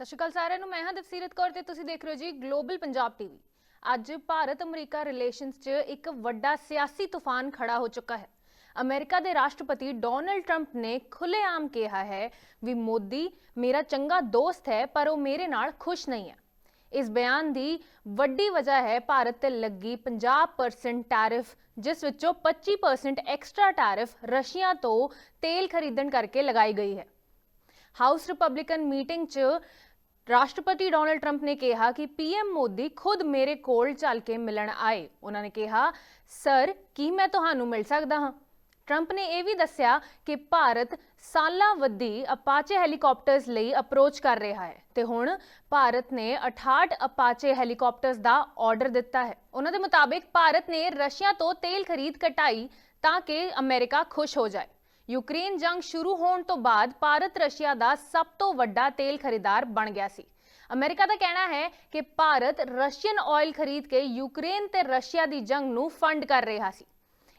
ਸਤਿ ਸ਼੍ਰੀ ਅਕਾਲ ਸਾਰਿਆਂ ਨੂੰ, ਮੈਂ ਹਾਂ ਦਫ਼ਸੀਰਤ ਕੌਰ ਤੇ ਤੁਸੀਂ ਦੇਖ ਰਹੇ ਹੋ ਜੀ ਗਲੋਬਲ ਪੰਜਾਬ ਟੀਵੀ ਅੱਜ ਭਾਰਤ ਅਮਰੀਕਾ ਰਿਲੇਸ਼ਨਸ 'ਚ ਇੱਕ ਵੱਡਾ ਸਿਆਸੀ ਤੂਫਾਨ ਖੜਾ ਹੋ ਚੁੱਕਾ ਹੈ। ਅਮਰੀਕਾ ਦੇ ਰਾਸ਼ਟਰਪਤੀ ਡੋਨਲਡ ਟਰੰਪ ਨੇ ਖੁੱਲੇਆਮ ਕਿਹਾ ਹੈ ਵੀ ਮੋਦੀ ਮੇਰਾ ਚੰਗਾ ਦੋਸਤ ਹੈ, ਪਰ ਉਹ ਮੇਰੇ ਨਾਲ ਖੁਸ਼ ਨਹੀਂ ਹੈ। ਇਸ ਬਿਆਨ ਦੀ ਵੱਡੀ ਵਜ੍ਹਾ ਹੈ ਭਾਰਤ ਤੇ ਲੱਗੀ 50% ਟੈਰਿਫ ਜਿਸ ਵਿੱਚੋਂ 25% ਐਕਸਟਰਾ ਟੈਰਿਫ ਰਸ਼ੀਆ ਤੋਂ ਤੇਲ ਖਰੀਦਣ ਕਰਕੇ ਲਗਾਈ ਗਈ ਹੈ। ਹਾਊਸ ਰਿਪਬਲਿਕਨ ਮੀਟਿੰਗ 'ਚ ਰਾਸ਼ਟਰਪਤੀ ਡੋਨਲਡ ਟਰੰਪ ਨੇ ਕਿਹਾ ਕਿ ਪੀਐਮ ਮੋਦੀ ਖੁਦ ਮੇਰੇ ਕੋਲ ਚੱਲ ਕੇ ਮਿਲਣ ਆਏ। ਉਹਨਾਂ ਨੇ ਕਿਹਾ, ਸਰ, ਕੀ ਮੈਂ ਤੁਹਾਨੂੰ ਮਿਲ ਸਕਦਾ ਹਾਂ? ਟਰੰਪ ਨੇ ਇਹ ਵੀ ਦੱਸਿਆ ਕਿ ਭਾਰਤ ਸਾਲਾਂ ਵੱਧੀ ਅਪਾਚੇ ਹੈਲੀਕਾਪਟਰਸ ਲਈ ਅਪਰੋਚ ਕਰ ਰਿਹਾ ਹੈ ਤੇ ਹੁਣ ਭਾਰਤ ਨੇ 68 ਅਪਾਚੇ ਹੈਲੀਕਾਪਟਰਸ ਦਾ ਆਰਡਰ ਦਿੱਤਾ ਹੈ। ਉਹਨਾਂ ਦੇ ਮੁਤਾਬਿਕ ਭਾਰਤ ਨੇ ਰਸ਼ੀਆ ਤੋਂ ਤੇਲ ਖਰੀਦ ਘਟਾਈ ਤਾਂ ਕਿ ਅਮਰੀਕਾ ਖੁਸ਼ ਹੋ ਜਾਏ। ਯੂਕਰੇਨ ਜੰਗ ਸ਼ੁਰੂ ਹੋਣ ਤੋਂ ਬਾਅਦ ਭਾਰਤ ਰਸ਼ੀਆ ਦਾ ਸਭ ਤੋਂ ਵੱਡਾ ਤੇਲ ਖਰੀਦਾਰ ਬਣ ਗਿਆ ਸੀ। ਅਮਰੀਕਾ ਦਾ ਕਹਿਣਾ ਹੈ ਕਿ ਭਾਰਤ ਰਸ਼ੀਅਨ ਆਇਲ ਖਰੀਦ ਕੇ ਯੂਕਰੇਨ ਤੇ ਰਸ਼ੀਆ ਦੀ ਜੰਗ ਨੂੰ ਫੰਡ ਕਰ ਰਿਹਾ ਸੀ।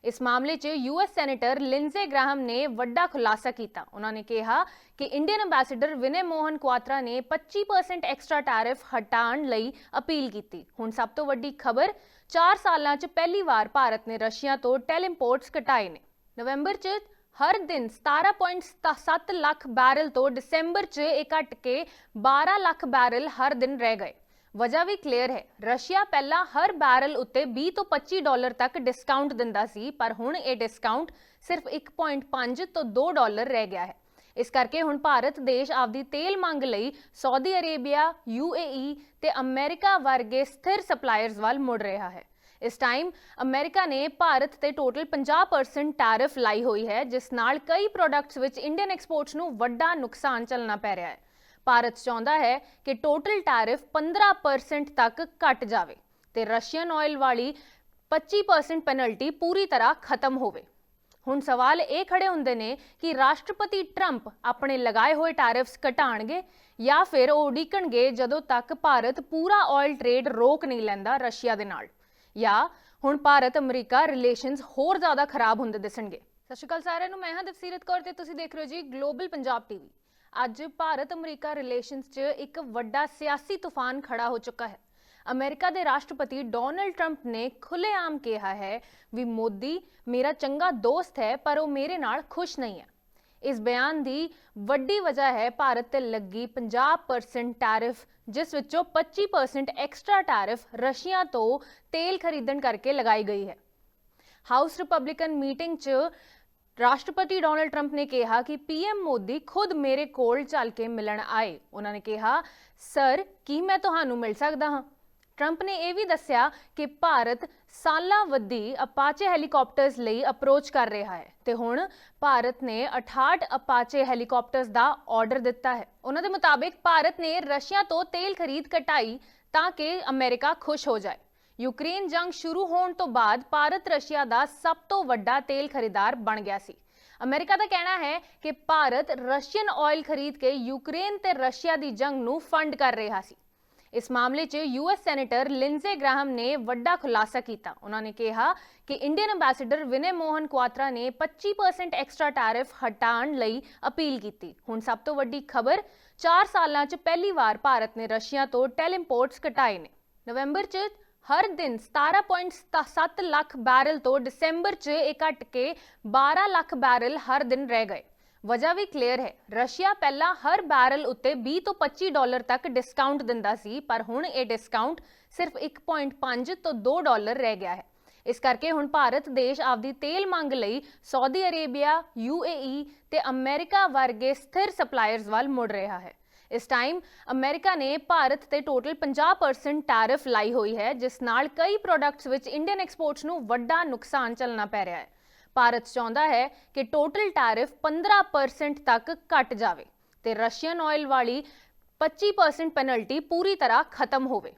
ਇਸ ਮਾਮਲੇ 'ਚ ਯੂਐਸ ਸੈਨੇਟਰ ਲਿੰਜ਼ੇ ਗ੍ਰਾਹਮ ਨੇ ਵੱਡਾ ਖੁਲਾਸਾ ਕੀਤਾ। ਉਹਨਾਂ ਨੇ ਕਿਹਾ ਕਿ ਇੰਡੀਅਨ ਐਮਬੈਸਡਰ ਵਿਨੇ ਮੋਹਨ ਕੁਆਤਰਾ ਨੇ 25% ਐਕਸਟਰਾ ਟੈਰਿਫ ਹਟਾਉਣ ਲਈ ਅਪੀਲ ਕੀਤੀ। ਹੁਣ ਸਭ ਤੋਂ ਵੱਡੀ ਖਬਰ 4 ਸਾਲਾਂ 'ਚ ਪਹਿਲੀ ਵਾਰ ਭਾਰਤ ਨੇ ਰਸ਼ੀਆ ਤੋਂ ਟੈਲ ਇੰਪੋਰਟਸ ਘਟਾਏ ਨੇ। ਨਵੰਬਰ 'ਚ ਹਰ ਦਿਨ 17.7 ਲੱਖ ਬੈਰਲ ਤੋਂ ਦਸੰਬਰ 'ਚ ਇਹ ਘਟ ਕੇ 12 ਲੱਖ ਬੈਰਲ ਹਰ ਦਿਨ ਰਹਿ ਗਏ। ਵਜ੍ਹਾ ਵੀ ਕਲੀਅਰ ਹੈ। ਰਸ਼ੀਆ ਪਹਿਲਾਂ ਹਰ ਬੈਰਲ ਉੱਤੇ 20 ਤੋਂ 25 ਡਾਲਰ ਤੱਕ ਡਿਸਕਾਊਂਟ ਦਿੰਦਾ ਸੀ, ਪਰ ਹੁਣ ਇਹ ਡਿਸਕਾਊਂਟ ਸਿਰਫ 1.5 ਤੋਂ 2 ਡਾਲਰ ਰਹਿ ਗਿਆ ਹੈ। ਇਸ ਕਰਕੇ ਹੁਣ ਭਾਰਤ ਦੇਸ਼ ਆਪਦੀ ਤੇਲ ਮੰਗ ਲਈ ਸਾਊਦੀ ਅਰੇਬੀਆ ਯੂਏਈ ਤੇ ਅਮਰੀਕਾ ਵਰਗੇ ਸਥਿਰ ਸਪਲਾਇਰਸ ਵੱਲ ਮੁੜ ਰਿਹਾ ਹੈ। ਇਸ ਟਾਈਮ ਅਮਰੀਕਾ ਨੇ ਭਾਰਤ ਤੇ ਟੋਟਲ 50% ਟੈਰਿਫ ਲਾਈ ਹੋਈ ਹੈ, ਜਿਸ ਨਾਲ ਕਈ ਪ੍ਰੋਡਕਟਸ ਵਿੱਚ ਇੰਡੀਅਨ ਐਕਸਪੋਰਟਸ ਨੂੰ ਵੱਡਾ ਨੁਕਸਾਨ ਝੱਲਣਾ ਪੈ ਰਿਹਾ ਹੈ। ਭਾਰਤ ਚਾਹੁੰਦਾ ਹੈ ਕਿ ਟੋਟਲ ਟੈਰਿਫ 15% ਤੱਕ ਘਟ ਜਾਵੇ ਤੇ ਰਸ਼ੀਅਨ ਆਇਲ ਵਾਲੀ 25% ਪੈਨਲਟੀ ਪੂਰੀ ਤਰ੍ਹਾਂ ਖਤਮ ਹੋਵੇ। ਹੁਣ ਸਵਾਲ ਇਹ ਖੜੇ ਹੁੰਦੇ ਨੇ ਕਿ ਰਾਸ਼ਟਰਪਤੀ ਟਰੰਪ ਆਪਣੇ ਲਗਾਏ ਹੋਏ ਟੈਰਿਫਸ ਘਟਾਣਗੇ ਜਾਂ ਫਿਰ ਉਹ ਉਡੀਕਣਗੇ ਜਦੋਂ ਤੱਕ ਭਾਰਤ ਪੂਰਾ ਆਇਲ ਟ੍ਰੇਡ ਰੋਕ ਨਹੀਂ ਲੈਂਦਾ ਰਸ਼ੀਆ ਦੇ ਨਾਲ। ਜਾਂ ਹੁਣ ਭਾਰਤ, ਅਮਰੀਕਾ ਰਿਲੇਸ਼ਨਸ ਹੋਰ ਜ਼ਿਆਦਾ ਖਰਾਬ ਹੁੰਦੇ ਦਿਸਣਗੇ। ਸਤਿ ਸ਼੍ਰੀ ਅਕਾਲ ਸਾਰਿਆਂ ਨੂੰ, ਮੈਂ ਹਾਂ ਦਵਸੀਰਤ ਕੌਰ ਤੇ ਤੁਸੀਂ ਦੇਖ ਰਹੇ ਹੋ ਜੀ ਗਲੋਬਲ ਪੰਜਾਬ ਟੀਵੀ ਅੱਜ ਭਾਰਤ, ਅਮਰੀਕਾ ਰਿਲੇਸ਼ਨਸ 'ਚ ਇੱਕ ਵੱਡਾ ਸਿਆਸੀ ਤੂਫਾਨ ਖੜਾ ਹੋ ਚੁੱਕਾ ਹੈ। ਅਮਰੀਕਾ ਦੇ ਰਾਸ਼ਟਰਪਤੀ ਡੋਨਲਡ ਟਰੰਪ ਨੇ ਖੁੱਲੇਆਮ ਕਿਹਾ ਹੈ ਵੀ ਮੋਦੀ ਮੇਰਾ ਚੰਗਾ ਦੋਸਤ ਹੈ, ਪਰ ਉਹ ਮੇਰੇ ਨਾਲ ਖੁਸ਼ ਨਹੀਂ ਹੈ। ਇਸ ਬਿਆਨ ਦੀ ਵੱਡੀ ਵਜ੍ਹਾ ਹੈ, ਭਾਰਤ ਤੇ ਲੱਗੀ 50% ਟੈਰਿਫ, ਜਿਸ ਵਿੱਚੋਂ 25% ਐਕਸਟਰਾ ਟੈਰਿਫ ਰਸ਼ੀਆ ਤੋਂ ਤੇਲ ਖਰੀਦਣ ਕਰਕੇ ਲਗਾਈ ਗਈ ਹੈ। ਹਾਊਸ ਰਿਪਬਲਿਕਨ ਮੀਟਿੰਗ 'ਚ ਰਾਸ਼ਟਰਪਤੀ ਡੋਨਲਡ ਟਰੰਪ ਨੇ ਕਿਹਾ ਕਿ ਪੀਐਮ ਮੋਦੀ ਖੁਦ ਮੇਰੇ ਕੋਲ ਚੱਲ ਕੇ ਮਿਲਣ ਆਏ। ਉਹਨਾਂ ਨੇ ਕਿਹਾ, ਸਰ, ਕੀ ਮੈਂ ਤੁਹਾਨੂੰ ਮਿਲ ਸਕਦਾ ਹਾਂ? ਟਰੰਪ ਨੇ ਇਹ ਵੀ ਦੱਸਿਆ ਕਿ ਭਾਰਤ ਸਾਲਾਂ ਵੱਧੀ ਅਪਾਚੇ ਹੈਲੀਕਾਪਟਰਸ ਲਈ ਅਪਰੋਚ ਕਰ ਰਿਹਾ ਹੈ ਤੇ ਹੁਣ ਭਾਰਤ ਨੇ 68 ਅਪਾਚੇ ਹੈਲੀਕਾਪਟਰਸ ਦਾ ਆਰਡਰ ਦਿੱਤਾ ਹੈ। ਉਹਨਾਂ ਦੇ ਮੁਤਾਬਿਕ ਭਾਰਤ ਨੇ ਰਸ਼ੀਆ ਤੋਂ ਤੇਲ ਖਰੀਦ ਘਟਾਈ ਤਾਂ ਕਿ ਅਮਰੀਕਾ ਖੁਸ਼ ਹੋ ਜਾਏ। ਯੂਕਰੇਨ ਜੰਗ ਸ਼ੁਰੂ ਹੋਣ ਤੋਂ ਬਾਅਦ ਭਾਰਤ ਰਸ਼ੀਆ ਦਾ ਸਭ ਤੋਂ ਵੱਡਾ ਤੇਲ ਖਰੀਦਾਰ ਬਣ ਗਿਆ ਸੀ। ਅਮਰੀਕਾ ਦਾ ਕਹਿਣਾ ਹੈ ਕਿ ਭਾਰਤ ਰਸ਼ੀਅਨ ਆਇਲ ਖਰੀਦ ਕੇ ਯੂਕਰੇਨ ਤੇ ਰਸ਼ੀਆ ਦੀ ਜੰਗ ਨੂੰ ਫੰਡ ਕਰ ਰਿਹਾ ਸੀ। ਇਸ ਮਾਮਲੇ 'ਚ ਯੂਐਸ ਸੈਨੇਟਰ ਲਿੰਜ਼ੇ ਗ੍ਰਾਹਮ ਨੇ ਵੱਡਾ ਖੁਲਾਸਾ ਕੀਤਾ। ਉਹਨਾਂ ਨੇ ਕਿਹਾ ਕਿ ਇੰਡੀਅਨ ਐਮਬੈਸਡਰ ਵਿਨੇ ਮੋਹਨ ਕੁਆਤਰਾ ਨੇ 25% ਐਕਸਟਰਾ ਟੈਰਿਫ ਹਟਾਉਣ ਲਈ ਅਪੀਲ ਕੀਤੀ। ਹੁਣ ਸਭ ਤੋਂ ਵੱਡੀ ਖਬਰ 4 ਸਾਲਾਂ 'ਚ ਪਹਿਲੀ ਵਾਰ ਭਾਰਤ ਨੇ ਰਸ਼ੀਆ ਤੋਂ ਟੈਲ ਇੰਪੋਰਟਸ ਘਟਾਏ ਨੇ। ਨਵੰਬਰ 'ਚ ਹਰ ਦਿਨ 17.7 ਲੱਖ ਬੈਰਲ ਤੋਂ ਦਸੰਬਰ 'ਚ ਇਹ ਘਟ ਕੇ 12 ਲੱਖ ਬੈਰਲ ਹਰ ਦਿਨ ਰਹਿ ਗਏ। ਵਜ੍ਹਾ ਵੀ ਕਲੀਅਰ ਹੈ। ਰਸ਼ੀਆ ਪਹਿਲਾਂ ਹਰ ਬੈਰਲ ਉੱਤੇ 20 ਤੋਂ 25 ਡਾਲਰ ਤੱਕ ਡਿਸਕਾਊਂਟ ਦਿੰਦਾ ਸੀ, ਪਰ ਹੁਣ ਇਹ ਡਿਸਕਾਊਂਟ ਸਿਰਫ 1.5 ਤੋਂ 2 ਡਾਲਰ ਰਹਿ ਗਿਆ ਹੈ। ਇਸ ਕਰਕੇ ਹੁਣ ਭਾਰਤ ਦੇਸ਼ ਆਪਦੀ ਤੇਲ ਮੰਗ ਲਈ ਸਾਊਦੀ ਅਰੇਬੀਆ ਯੂਏਈ ਤੇ ਅਮਰੀਕਾ ਵਰਗੇ ਸਥਿਰ ਸਪਲਾਇਰਸ ਵੱਲ ਮੁੜ ਰਿਹਾ ਹੈ। ਇਸ ਟਾਈਮ ਅਮਰੀਕਾ ਨੇ ਭਾਰਤ ਤੇ ਟੋਟਲ 50% ਟੈਰਿਫ ਲਾਈ ਹੋਈ ਹੈ, ਜਿਸ ਨਾਲ ਕਈ ਪ੍ਰੋਡਕਟਸ ਵਿੱਚ ਇੰਡੀਅਨ ਐਕਸਪੋਰਟਸ ਨੂੰ ਵੱਡਾ ਨੁਕਸਾਨ ਝੱਲਣਾ ਪੈ ਰਿਹਾ ਹੈ। ਭਾਰਤ ਚਾਹੁੰਦਾ ਹੈ ਕਿ ਟੋਟਲ ਟੈਰਿਫ 15% ਤੱਕ ਘਟ ਜਾਵੇ ਤੇ ਰਸ਼ੀਅਨ ਆਇਲ ਵਾਲੀ 25% ਪੈਨਲਟੀ ਪੂਰੀ ਤਰ੍ਹਾਂ ਖਤਮ ਹੋਵੇ।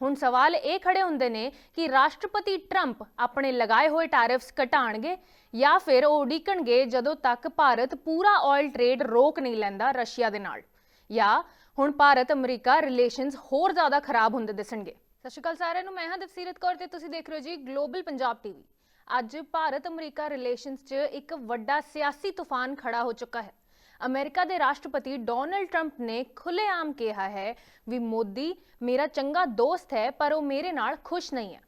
ਹੁਣ ਸਵਾਲ ਇਹ ਖੜੇ ਹੁੰਦੇ ਨੇ ਕਿ ਰਾਸ਼ਟਰਪਤੀ ਟਰੰਪ ਆਪਣੇ ਲਗਾਏ ਹੋਏ ਟੈਰਿਫਸ ਘਟਾਣਗੇ ਜਾਂ ਫਿਰ ਉਹ ਉਡੀਕਣਗੇ ਜਦੋਂ ਤੱਕ ਭਾਰਤ ਪੂਰਾ ਆਇਲ ਟ੍ਰੇਡ ਰੋਕ ਨਹੀਂ ਲੈਂਦਾ ਰਸ਼ੀਆ ਦੇ ਨਾਲ, ਜਾਂ ਹੁਣ ਭਾਰਤ ਅਮਰੀਕਾ ਰਿਲੇਸ਼ਨਸ ਹੋਰ ਜ਼ਿਆਦਾ ਖਰਾਬ ਹੁੰਦੇ ਦਿਸਣਗੇ। ਸਤਿ ਸ਼੍ਰੀ ਅਕਾਲ ਸਾਰਿਆਂ ਨੂੰ, ਮੈਂ ਹਾਂ ਦਫਸੀਰਤ ਕੌਰ ਤੇ ਤੁਸੀਂ ਦੇਖ ਰਹੇ ਹੋ ਜੀ ਗਲੋਬਲ ਪੰਜਾਬ ਟੀਵੀ ਅੱਜ ਭਾਰਤ ਅਮਰੀਕਾ ਰਿਲੇਸ਼ਨਸ 'ਚ ਇੱਕ ਵੱਡਾ ਸਿਆਸੀ ਤੂਫਾਨ ਖੜਾ ਹੋ ਚੁੱਕਾ ਹੈ। ਅਮਰੀਕਾ ਦੇ ਰਾਸ਼ਟਰਪਤੀ ਡੋਨਲਡ ਟਰੰਪ ਨੇ ਖੁੱਲ੍ਹੇਆਮ ਕਿਹਾ ਹੈ ਵੀ ਮੋਦੀ ਮੇਰਾ ਚੰਗਾ ਦੋਸਤ ਹੈ, ਪਰ ਉਹ ਮੇਰੇ ਨਾਲ ਖੁਸ਼ ਨਹੀਂ ਹੈ।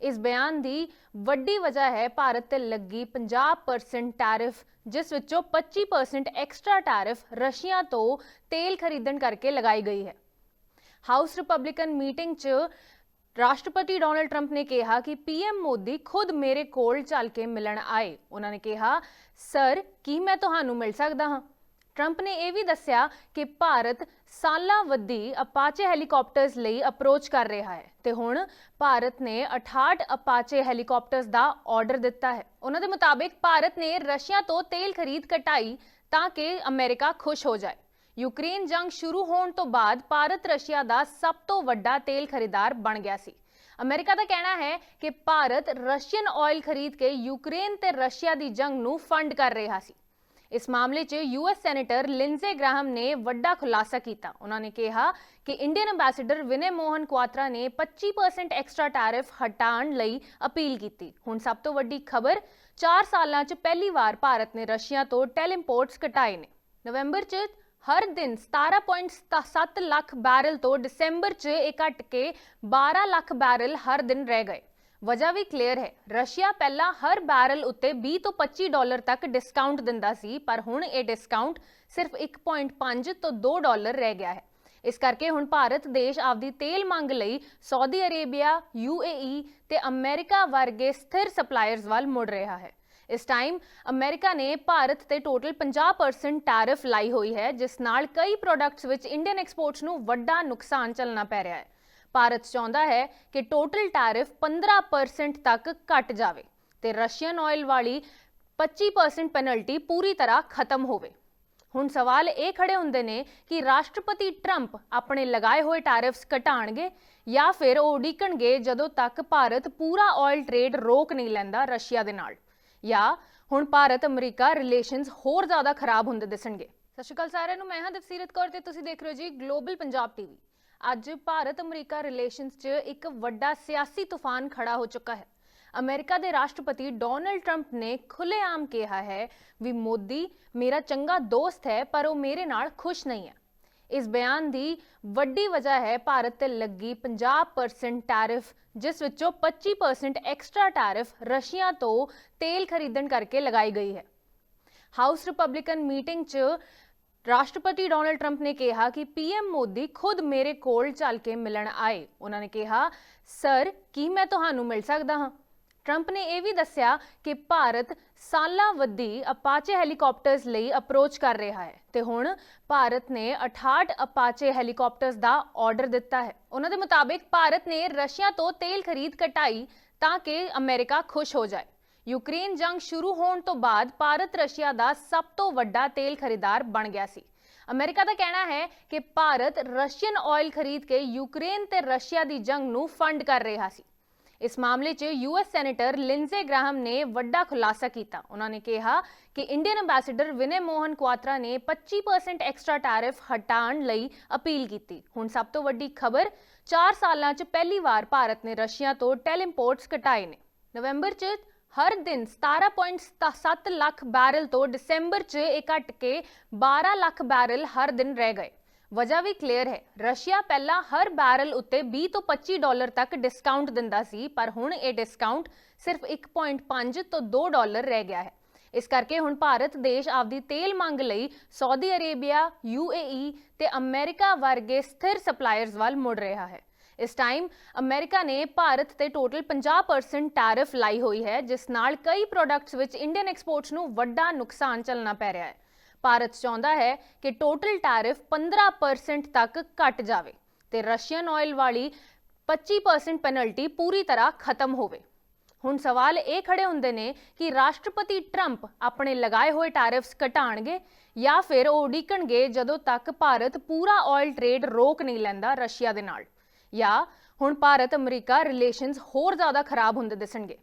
ਇਸ ਬਿਆਨ ਦੀ ਵੱਡੀ ਵਜ੍ਹਾ ਹੈ ਭਾਰਤ ਤੇ ਲੱਗੀ 50% ਟੈਰਿਫ ਜਿਸ ਵਿੱਚੋਂ 25% ਐਕਸਟਰਾ ਟੈਰਿਫ ਰਸ਼ੀਆ ਤੋਂ ਤੇਲ ਖਰੀਦਣ ਕਰਕੇ ਲਗਾਈ ਗਈ ਹੈ। ਹਾਊਸ ਰਿਪਬਲਿਕਨ ਮੀਟਿੰਗ 'ਚ ਰਾਸ਼ਟਰਪਤੀ ਡੋਨਲਡ ਟਰੰਪ ਨੇ ਕਿਹਾ ਕਿ ਪੀਐਮ ਮੋਦੀ ਖੁਦ ਮੇਰੇ ਕੋਲ ਚੱਲ ਕੇ ਮਿਲਣ ਆਏ। ਉਹਨਾਂ ਨੇ ਕਿਹਾ, ਸਰ, ਕੀ ਮੈਂ ਤੁਹਾਨੂੰ ਮਿਲ ਸਕਦਾ ਹਾਂ? ਟਰੰਪ ਨੇ ਇਹ ਵੀ ਦੱਸਿਆ ਕਿ ਭਾਰਤ ਸਾਲਾਂ ਵੱਧੀ ਅਪਾਚੇ ਹੈਲੀਕਾਪਟਰਸ ਲਈ ਅਪਰੋਚ ਕਰ ਰਿਹਾ ਹੈ ਤੇ ਹੁਣ ਭਾਰਤ ਨੇ 68 ਅਪਾਚੇ ਹੈਲੀਕਾਪਟਰਸ ਦਾ ਆਰਡਰ ਦਿੱਤਾ ਹੈ। ਉਹਨਾਂ ਦੇ ਮੁਤਾਬਿਕ ਭਾਰਤ ਨੇ ਰਸ਼ੀਆ ਤੋਂ ਤੇਲ ਖਰੀਦ ਘਟਾਈ ਤਾਂ ਕਿ ਅਮਰੀਕਾ ਖੁਸ਼ ਹੋ ਜਾਏ। ਯੂਕਰੇਨ ਜੰਗ ਸ਼ੁਰੂ ਹੋਣ ਤੋਂ ਬਾਅਦ ਭਾਰਤ ਰਸ਼ੀਆ ਦਾ ਸਭ ਤੋਂ ਵੱਡਾ ਤੇਲ ਖਰੀਦਾਰ ਬਣ ਗਿਆ ਸੀ। ਅਮਰੀਕਾ ਦਾ ਕਹਿਣਾ ਹੈ ਕਿ ਭਾਰਤ ਰਸ਼ੀਅਨ ਆਇਲ ਖਰੀਦ ਕੇ ਯੂਕਰੇਨ ਤੇ ਰਸ਼ੀਆ ਦੀ ਜੰਗ ਨੂੰ ਫੰਡ ਕਰ ਰਿਹਾ ਸੀ। ਇਸ ਮਾਮਲੇ 'ਚ ਯੂਐਸ ਸੈਨੇਟਰ ਲਿੰਜ਼ੇ ਗ੍ਰਾਹਮ ਨੇ ਵੱਡਾ ਖੁਲਾਸਾ ਕੀਤਾ। ਉਹਨਾਂ ਨੇ ਕਿਹਾ ਕਿ ਇੰਡੀਅਨ ਐਮਬੈਸਡਰ ਵਿਨੇ ਮੋਹਨ ਕੁਆਤਰਾ ਨੇ 25% ਐਕਸਟਰਾ ਟੈਰਿਫ ਹਟਾਉਣ ਲਈ ਅਪੀਲ ਕੀਤੀ। ਹੁਣ ਸਭ ਤੋਂ ਵੱਡੀ ਖਬਰ 4 ਸਾਲਾਂ 'ਚ ਪਹਿਲੀ ਵਾਰ ਭਾਰਤ ਨੇ ਰਸ਼ੀਆ ਤੋਂ ਟੈਲ ਇੰਪੋਰਟਸ ਘਟਾਏ ਨੇ। ਨਵੰਬਰ 'ਚ ਹਰ ਦਿਨ 17.7 ਲੱਖ ਬੈਰਲ ਤੋਂ ਦਸੰਬਰ 'ਚ ਇਹ ਘਟ ਕੇ 12 ਲੱਖ ਬੈਰਲ ਹਰ ਦਿਨ ਰਹਿ ਗਏ। ਵਜ੍ਹਾ ਵੀ ਕਲੀਅਰ ਹੈ। ਰਸ਼ੀਆ ਪਹਿਲਾਂ ਹਰ ਬੈਰਲ ਉੱਤੇ 20 ਤੋਂ 25 ਡਾਲਰ ਤੱਕ ਡਿਸਕਾਊਂਟ ਦਿੰਦਾ ਸੀ, ਪਰ ਹੁਣ ਇਹ ਡਿਸਕਾਊਂਟ ਸਿਰਫ 1.5 ਤੋਂ 2 ਡਾਲਰ ਰਹਿ ਗਿਆ ਹੈ। ਇਸ ਕਰਕੇ ਹੁਣ ਭਾਰਤ ਦੇਸ਼ ਆਪਦੀ ਤੇਲ ਮੰਗ ਲਈ ਸਾਊਦੀ ਅਰੇਬੀਆ ਯੂਏਈ ਤੇ ਅਮਰੀਕਾ ਵਰਗੇ ਸਥਿਰ ਸਪਲਾਇਰਸ ਵੱਲ ਮੁੜ ਰਿਹਾ ਹੈ। ਇਸ ਟਾਈਮ ਅਮਰੀਕਾ ਨੇ ਭਾਰਤ ਤੇ ਟੋਟਲ 50% ਟੈਰਿਫ ਲਾਈ ਹੋਈ ਹੈ, ਜਿਸ ਨਾਲ ਕਈ ਪ੍ਰੋਡਕਟਸ ਵਿੱਚ ਇੰਡੀਅਨ ਐਕਸਪੋਰਟਸ ਨੂੰ ਵੱਡਾ ਨੁਕਸਾਨ ਝੱਲਣਾ ਪੈ ਰਿਹਾ ਹੈ। ਭਾਰਤ ਚਾਹੁੰਦਾ ਹੈ ਕਿ ਟੋਟਲ ਟੈਰਿਫ 15% ਤੱਕ ਘਟ ਜਾਵੇ ਤੇ ਰਸ਼ੀਅਨ ਆਇਲ ਵਾਲੀ 25% ਪੈਨਲਟੀ ਪੂਰੀ ਤਰ੍ਹਾਂ ਖਤਮ ਹੋਵੇ। ਹੁਣ ਸਵਾਲ ਇਹ ਖੜੇ ਹੁੰਦੇ ਨੇ ਕਿ ਰਾਸ਼ਟਰਪਤੀ ਟਰੰਪ ਆਪਣੇ ਲਗਾਏ ਹੋਏ ਟੈਰਿਫਸ ਘਟਾਣਗੇ ਜਾਂ ਫਿਰ ਉਹ ਉਡੀਕਣਗੇ ਜਦੋਂ ਤੱਕ ਭਾਰਤ ਪੂਰਾ ਆਇਲ ਟ੍ਰੇਡ ਰੋਕ ਨਹੀਂ ਲੈਂਦਾ ਰਸ਼ੀਆ ਦੇ ਨਾਲ। ਜਾਂ ਹੁਣ ਭਾਰਤ, ਅਮਰੀਕਾ ਰਿਲੇਸ਼ਨਸ ਹੋਰ ਜ਼ਿਆਦਾ ਖਰਾਬ ਹੁੰਦੇ ਦਿਸਣਗੇ। ਸਤਿ ਸ਼੍ਰੀ ਅਕਾਲ ਸਾਰਿਆਂ ਨੂੰ, ਮੈਂ ਹਾਂ ਦਫਸੀਰਤ ਕੌਰ ਤੇ ਤੁਸੀਂ ਦੇਖ ਰਹੇ ਹੋ ਜੀ ਗਲੋਬਲ ਪੰਜਾਬ ਟੀਵੀ ਅੱਜ ਭਾਰਤ, ਅਮਰੀਕਾ ਰਿਲੇਸ਼ਨਸ 'ਚ ਇੱਕ ਵੱਡਾ ਸਿਆਸੀ ਤੂਫਾਨ ਖੜਾ ਹੋ ਚੁੱਕਾ ਹੈ। ਅਮਰੀਕਾ ਦੇ ਰਾਸ਼ਟਰਪਤੀ ਡੋਨਲਡ ਟਰੰਪ ਨੇ ਖੁੱਲ੍ਹੇਆਮ ਕਿਹਾ ਹੈ ਵੀ ਮੋਦੀ ਮੇਰਾ ਚੰਗਾ ਦੋਸਤ ਹੈ, ਪਰ ਉਹ ਮੇਰੇ ਨਾਲ ਖੁਸ਼ ਨਹੀਂ ਹੈ। ਇਸ ਬਿਆਨ ਦੀ ਵੱਡੀ ਵਜ੍ਹਾ ਹੈ, ਭਾਰਤ ਤੇ ਲੱਗੀ 50% ਟੈਰਿਫ, ਜਿਸ ਵਿੱਚੋਂ 25% ਐਕਸਟਰਾ ਟੈਰਿਫ ਰਸ਼ੀਆ ਤੋਂ ਤੇਲ ਖਰੀਦਣ ਕਰਕੇ ਲਗਾਈ ਗਈ ਹੈ। ਹਾਊਸ ਰਿਪਬਲਿਕਨ ਮੀਟਿੰਗ 'ਚ ਰਾਸ਼ਟਰਪਤੀ ਡੋਨਲਡ ਟਰੰਪ ਨੇ ਕਿਹਾ ਕਿ ਪੀਐਮ ਮੋਦੀ ਖੁਦ ਮੇਰੇ ਕੋਲ ਚੱਲ ਕੇ ਮਿਲਣ ਆਏ। ਉਹਨਾਂ ਨੇ ਕਿਹਾ, ਸਰ, ਕੀ ਮੈਂ ਤੁਹਾਨੂੰ ਮਿਲ ਸਕਦਾ ਹਾਂ? ਟਰੰਪ ਨੇ ਇਹ ਵੀ ਦੱਸਿਆ ਕਿ ਭਾਰਤ ਸਾਲਾਂ ਵੱਧੀ ਅਪਾਚੇ ਹੈਲੀਕਾਪਟਰਸ ਲਈ ਅਪਰੋਚ ਕਰ ਰਿਹਾ ਹੈ ਤੇ ਹੁਣ ਭਾਰਤ ਨੇ 68 ਅਪਾਚੇ ਹੈਲੀਕਾਪਟਰਸ ਦਾ ਆਰਡਰ ਦਿੱਤਾ ਹੈ। ਉਹਨਾਂ ਦੇ ਮੁਤਾਬਿਕ ਭਾਰਤ ਨੇ ਰਸ਼ੀਆ ਤੋਂ ਤੇਲ ਖਰੀਦ ਘਟਾਈ ਤਾਂ ਕਿ ਅਮਰੀਕਾ ਖੁਸ਼ ਹੋ ਜਾਏ। ਯੂਕਰੇਨ ਜੰਗ ਸ਼ੁਰੂ ਹੋਣ ਤੋਂ ਬਾਅਦ ਭਾਰਤ ਰਸ਼ੀਆ ਦਾ ਸਭ ਤੋਂ ਵੱਡਾ ਤੇਲ ਖਰੀਦਾਰ ਬਣ ਗਿਆ ਸੀ। ਅਮਰੀਕਾ ਦਾ ਕਹਿਣਾ ਹੈ ਕਿ ਭਾਰਤ ਰਸ਼ੀਅਨ ਆਇਲ ਖਰੀਦ ਕੇ ਯੂਕਰੇਨ ਤੇ ਰਸ਼ੀਆ ਦੀ ਜੰਗ ਨੂੰ ਫੰਡ ਕਰ ਰਿਹਾ ਸੀ। ਇਸ ਮਾਮਲੇ 'ਚ ਯੂਐਸ ਸੈਨੇਟਰ ਲਿੰਜ਼ੇ ਗ੍ਰਾਹਮ ਨੇ ਵੱਡਾ ਖੁਲਾਸਾ ਕੀਤਾ। ਉਹਨਾਂ ਨੇ ਕਿਹਾ ਕਿ ਇੰਡੀਅਨ ਐਮਬੈਸਡਰ ਵਿਨੇ ਮੋਹਨ ਕੁਆਤਰਾ ਨੇ 25% ਐਕਸਟਰਾ ਟੈਰਿਫ ਹਟਾਉਣ ਲਈ ਅਪੀਲ ਕੀਤੀ। ਹੁਣ ਸਭ ਤੋਂ ਵੱਡੀ ਖਬਰ 4 ਸਾਲਾਂ 'ਚ ਪਹਿਲੀ ਵਾਰ ਭਾਰਤ ਨੇ ਰਸ਼ੀਆ ਤੋਂ ਟੈਲ ਇੰਪੋਰਟਸ ਘਟਾਏ ਨੇ। ਨਵੰਬਰ 'ਚ ਹਰ ਦਿਨ 17.7 ਲੱਖ ਬੈਰਲ ਤੋਂ ਦਸੰਬਰ 'ਚ ਇਹ ਘਟ ਕੇ 12 ਲੱਖ ਬੈਰਲ ਹਰ ਦਿਨ ਰਹਿ ਗਏ। ਵਜ੍ਹਾ ਵੀ ਕਲੀਅਰ ਹੈ। ਰਸ਼ੀਆ ਪਹਿਲਾਂ ਹਰ ਬੈਰਲ ਉੱਤੇ 20 ਤੋਂ 25 ਡਾਲਰ ਤੱਕ ਡਿਸਕਾਊਂਟ ਦਿੰਦਾ ਸੀ, ਪਰ ਹੁਣ ਇਹ ਡਿਸਕਾਊਂਟ ਸਿਰਫ 1.5 ਤੋਂ 2 ਡਾਲਰ ਰਹਿ ਗਿਆ ਹੈ। ਇਸ ਕਰਕੇ ਹੁਣ ਭਾਰਤ ਦੇਸ਼ ਆਪਦੀ ਤੇਲ ਮੰਗ ਲਈ ਸਾਊਦੀ ਅਰੇਬੀਆ ਯੂਏਈ ਤੇ ਅਮਰੀਕਾ ਵਰਗੇ ਸਥਿਰ ਸਪਲਾਇਰਸ ਵੱਲ ਮੁੜ ਰਿਹਾ ਹੈ। ਇਸ ਟਾਈਮ ਅਮਰੀਕਾ ਨੇ ਭਾਰਤ ਤੇ ਟੋਟਲ 50% ਟੈਰਿਫ ਲਾਈ ਹੋਈ ਹੈ, ਜਿਸ ਨਾਲ ਕਈ ਪ੍ਰੋਡਕਟਸ ਵਿੱਚ ਇੰਡੀਅਨ ਐਕਸਪੋਰਟਸ ਨੂੰ ਵੱਡਾ ਨੁਕਸਾਨ ਝੱਲਣਾ ਪੈ ਰਿਹਾ ਹੈ। ਭਾਰਤ ਚਾਹੁੰਦਾ ਹੈ ਕਿ ਟੋਟਲ ਟੈਰਿਫ 15% ਤੱਕ ਘਟ ਜਾਵੇ ਤੇ ਰਸ਼ੀਅਨ ਆਇਲ ਵਾਲੀ 25% ਪੈਨਲਟੀ ਪੂਰੀ ਤਰ੍ਹਾਂ ਖਤਮ ਹੋਵੇ। ਹੁਣ ਸਵਾਲ ਇਹ ਖੜੇ ਹੁੰਦੇ ਨੇ ਕਿ ਰਾਸ਼ਟਰਪਤੀ ਟਰੰਪ ਆਪਣੇ ਲਗਾਏ ਹੋਏ ਟੈਰਿਫਸ ਘਟਾਣਗੇ ਜਾਂ ਫਿਰ ਉਹ ਉਡੀਕਣਗੇ ਜਦੋਂ ਤੱਕ ਭਾਰਤ ਪੂਰਾ ਆਇਲ ਟ੍ਰੇਡ ਰੋਕ ਨਹੀਂ ਲੈਂਦਾ ਰਸ਼ੀਆ ਦੇ ਨਾਲ ਜਾਂ ਹੁਣ ਭਾਰਤ ਅਮਰੀਕਾ ਰਿਲੇਸ਼ਨਸ ਹੋਰ ਜ਼ਿਆਦਾ ਖਰਾਬ ਹੁੰਦੇ ਦਿਸਣਗੇ।